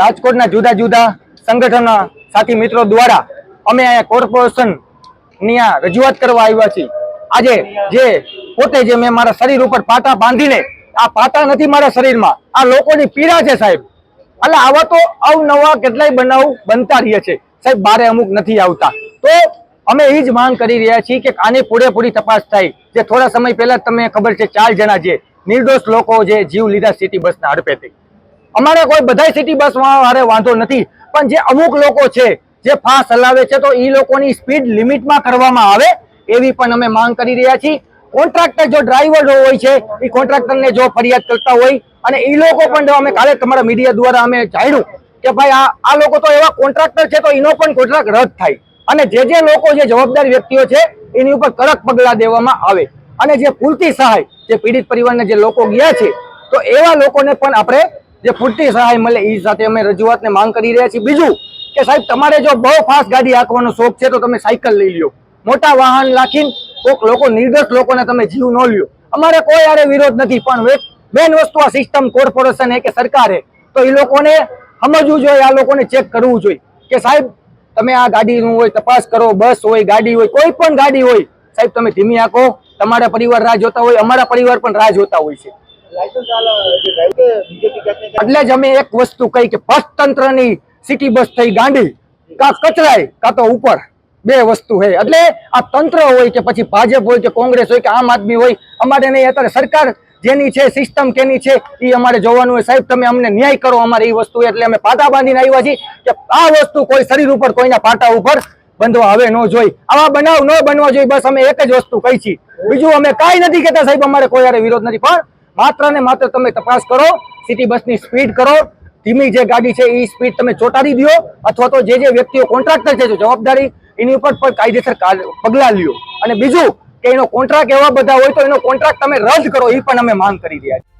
રાજકોટના જુદા જુદા સંગઠનના સાથી મિત્રો દ્વારા અમે અહીંયા કોર્પોરેશનની આ રજૂઆત કરવા આવ્યા છીએ. આજે જે પોતે જે મેં મારા શરીર ઉપર પાટા બાંધીને આ પાટા નથી મારા શરીરમાં, આ લોકોની પીડા છે સાહેબ. એટલે આવા તો અવનવા કેટલાય બનાવ બનતા રહે છે. સાહેબ, બારે અમુક નથી આવતા. તો અમે એ જ માંગ કરી રહ્યા છીએ કે આની પૂરેપૂરી તપાસ થાય. જે થોડા સમય પહેલા તમને ખબર છે, ચાર જણા જે નિર્દોષ લોકો જે જીવ લીધા સિટી બસના હડપેથી અમારે કોઈ બધાય સિટી બસમાં મારે વાંધો નથી, પણ જે અમુક લોકો છે, જે ફાસ્ટ હલાવે છે, તો એ લોકોની સ્પીડ લિમિટમાં કરવામાં આવે, એવી પણ અમે માંગ કરી રહ્યા છીએ. કોન્ટ્રાક્ટર જો ડ્રાઈવર હોય છે એ કોન્ટ્રાક્ટરને જો ફરિયાદ કરતા હોય, અને એ લોકો પણ અમે કાલે તમારા મીડિયા દ્વારા અમે જાણ્યું કે ભાઈ આ આ લોકો તો એવા કોન્ટ્રાક્ટર છે, તો એનો પણ કોન્ટ્રાક્ટ રદ થાય. અને જે જે લોકો, જે જવાબદાર વ્યક્તિઓ છે, એની ઉપર કડક પગલાં દેવામાં આવે. અને જે પૂરતી સહાય, જે પીડિત પરિવારના જે લોકો ગયા છે, તો એવા લોકોને પણ આપણે જે પૂરતી સહાય મળે એ સાથે અમે રજૂઆતને માંગ કરી રહ્યા છીએ. બીજું કે સાહેબ, તમારે જો બહુ ફાસ્ટ ગાડી હાંકવાનો શોખ છે તો તમે સાયકલ લઈ લ્યો. મોટા વાહન રાખીને કોઈક લોકો, નિર્દોષ લોકોને તમે જીવ ન લ્યો. અમારે કોઈ આરે વિરોધ નથી, પણ મેન વસ્તુ આ સિસ્ટમ કોર્પોરેશન કે સરકારે, તો એ લોકોને સમજવું જોઈએ, આ લોકોને ચેક કરવું જોઈએ. કે સાહેબ, તમે આ ગાડીનું હોય, તપાસ કરો, બસ હોય, ગાડી હોય, કોઈ પણ ગાડી હોય, સાહેબ, તમે ધીમી આંકો તમારા પરિવાર રાહ જોતા હોય, અમારા પરિવાર પણ રાહ જોતા હોય છે. એટલે જ અમે એક વસ્તુ કહી કે ફર્સ્ટ તંત્રની સિટી બસ થઈ ગાંડી, કા કચરાય કા તો ઉપર. બે વસ્તુ છે એટલે આ તંત્ર હોય કે પછી ભાજપ હોય કે કોંગ્રેસ હોય કે આમ આદમી હોય, અમારે નહીં, અત્યારે સરકાર જેની છે સિસ્ટમ કેની છે, એ અમારે જોવાનું હોય. સાહેબ, તમે અમને ન્યાય કરો, અમારે એ વસ્તુ એટલે અમે પાટા બાંધીને આવ્યા છીએ કે આ વસ્તુ કોઈ શરીર ઉપર, કોઈના પાટા ઉપર બંધવા હવે ન જોઈ. આવા બનાવ ન બનવા જોઈએ બસ અમે એક જ વસ્તુ કહી છીએ. બીજું અમે કાંઈ નથી કહેતા સાહેબ, અમારે કોઈ વિરોધ નથી. પણ માત્ર ને માત્ર તમે તપાસ કરો સિટી બસની સ્પીડ કરો, ધીમી જે ગાડી છે એ સ્પીડ તમે ચોટાડી દો, અથવા તો જે જે વ્યક્તિઓ કોન્ટ્રાક્ટર છે જવાબદારી એની ઉપર પણ કાયદેસર પગલાં લ્યો. અને બીજું, કે એનો કોન્ટ્રાક્ટ એવા બધા હોય તો એનો કોન્ટ્રાક્ટ તમે રદ કરો એ પણ અમે માંગ કરી રહ્યા છીએ.